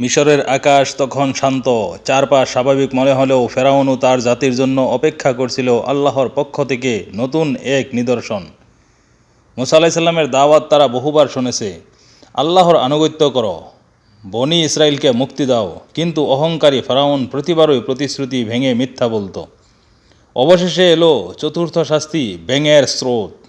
মিশরের আকাশ তখন শান্ত। চারপাশ স্বাভাবিক মনে হলেও ফেরাউন ও তার জাতির জন্য অপেক্ষা করছিল আল্লাহর পক্ষ থেকে নতুন এক নিদর্শন। মুসা আলাইসাল্লামের দাওয়াত তারা বহুবার শুনেছে, আল্লাহর আনুগত্য করো, বনি ইসরায়েলকে মুক্তি দাও। কিন্তু অহংকারী ফেরাউন প্রতিবারই প্রতিশ্রুতি ভেঙে মিথ্যা বলত। অবশেষে এলো চতুর্থ শাস্তি, ব্যাঙের স্রোত।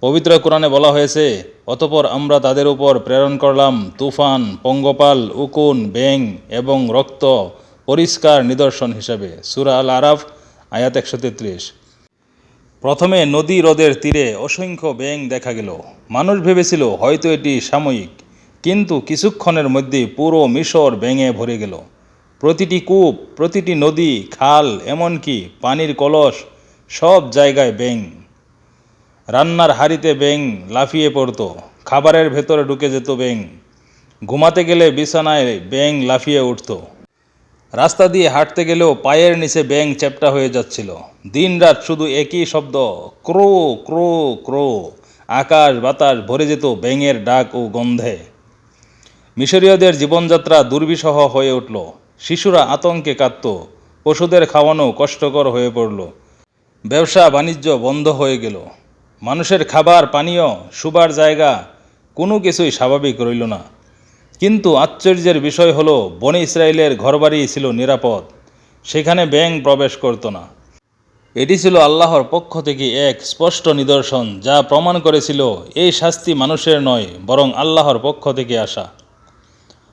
পবিত্র কোরআনে বলা হয়েছে, অতপর আমরা তাদের উপর প্রেরণ করলাম তুফান, পঙ্গপাল, উকুন ব্যাং এবং রক্ত পরিষ্কার নিদর্শন হিসাবে। সুরা আল আরাফ আয়াত একশো তেত্রিশ। প্রথমে নদী হ্রদের তীরে অসংখ্য ব্যাং দেখা গেল। মানুষ ভেবেছিল, হয়তো এটি সাময়িক। কিন্তু কিছুক্ষণের মধ্যে পুরো মিশর ব্যাঙে ভরে গেল। প্রতিটি কূপ, প্রতিটি নদী, খাল, এমনকি পানির কলস সব জায়গায় ব্যাং রান্নার হাড়িতে ব্যাং লাফিয়ে পড়তো, খাবারের ভেতরে ঢুকে যেত ব্যাং ঘুমাতে গেলে বিছানায় ব্যাং লাফিয়ে উঠতো। রাস্তা দিয়ে হাঁটতে গেলেও পায়ের নিচে ব্যাং চ্যাপ্টা হয়ে যাচ্ছিল। দিনরাত শুধু একই শব্দ, ক্রো ক্রো ক্রো, আকাশ বাতাস ভরে যেত ব্যাঙের ডাক ও গন্ধে। মিশরীয়দের জীবনযাত্রা দুর্বিষহ হয়ে উঠল। শিশুরা আতঙ্কে কাঁদত, পশুদের খাওয়ানো কষ্টকর হয়ে পড়ল। ব্যবসা বাণিজ্য বন্ধ হয়ে গেল। মানুষের খাবার, পানীয়, শুবার জায়গা কোনো কিছুই স্বাভাবিক রইল না। কিন্তু আশ্চর্যের বিষয় হলো, বনে ইসরায়েলের ঘরবাড়ি ছিল নিরাপদ, সেখানে ব্যাং প্রবেশ করতো না। এটি ছিল আল্লাহর পক্ষ থেকে এক স্পষ্ট নিদর্শন, যা প্রমাণ করেছিল এই শাস্তি মানুষের নয়, বরং আল্লাহর পক্ষ থেকে আসা।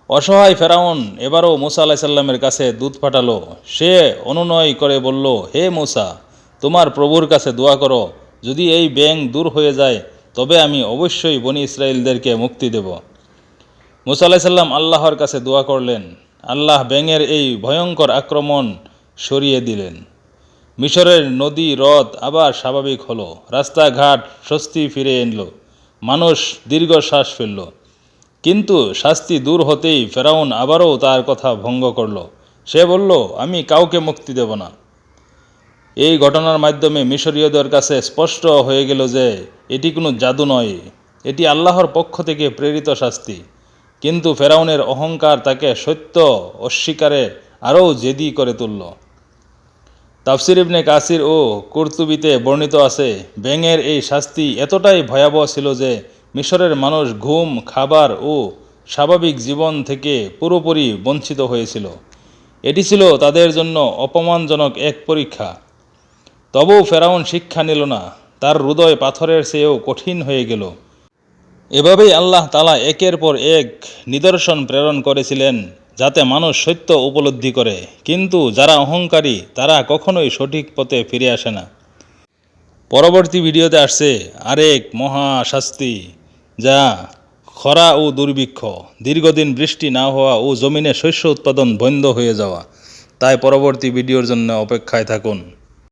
অসহায় ফেরাউন এবারও মুসা আলাহিসাল্লামের কাছে দুধ পাঠালো। সে অনুনয় করে বলল, হে মুসা, তোমার প্রভুর কাছে দোয়া করো যদি এই ব্যাং দূর হয়ে যায়, তবে আমি অবশ্যই বনি ইসরায়েলদেরকে মুক্তি দেব। মুসা আল্লাহর কাছে দোয়া করলেন। আল্লাহ ব্যাঙের এই ভয়ঙ্কর আক্রমণ সরিয়ে দিলেন। মিশরের নদী হ্রদ আবার স্বাভাবিক হলো। রাস্তাঘাট স্বস্তি ফিরে এনলো মানুষ দীর্ঘশ্বাস ফেলল। কিন্তু শাস্তি দূর হতেই ফেরাউন আবারও তার কথা ভঙ্গ করল। সে বলল, আমি কাউকে মুক্তি দেব না। এই ঘটনার মাধ্যমে মিশরীয়দের কাছে স্পষ্ট হয়ে গেল যে এটি কোনো জাদু নয়। এটি আল্লাহর পক্ষ থেকে প্রেরিত শাস্তি। কিন্তু ফেরাউনের অহংকার তাকে সত্য অস্বীকারে আরও জেদি করে তুলল। তাফসির ইবনে কাসির ও কুর্তুবিতে বর্ণিত আছে, ব্যাঙের এই শাস্তি এতটাই ভয়াবহ ছিল যে মিশরের মানুষ ঘুম, খাবার ও স্বাভাবিক জীবন থেকে পুরোপুরি বঞ্চিত হয়েছিল। এটি ছিল তাদের জন্য অপমানজনক এক পরীক্ষা। তবুও ফেরাউন শিক্ষা নিল না, তার হৃদয় পাথরের চেয়েও কঠিন হয়ে গেল। এভাবেই আল্লাহ তালা একের পর এক নিদর্শন প্রেরণ করেছিলেন, যাতে মানুষ সত্য উপলব্ধি করে। কিন্তু যারা অহংকারী, তারা কখনোই সঠিক পথে ফিরে আসে না। পরবর্তী ভিডিওতে আসছে আরেক মহা শাস্তি যা খরা ও দুর্ভিক্ষ, দীর্ঘদিন বৃষ্টি না হওয়া ও জমিনে শস্য উৎপাদন বন্ধ হয়ে যাওয়া। তাই পরবর্তী ভিডিওর জন্য অপেক্ষায় থাকুন।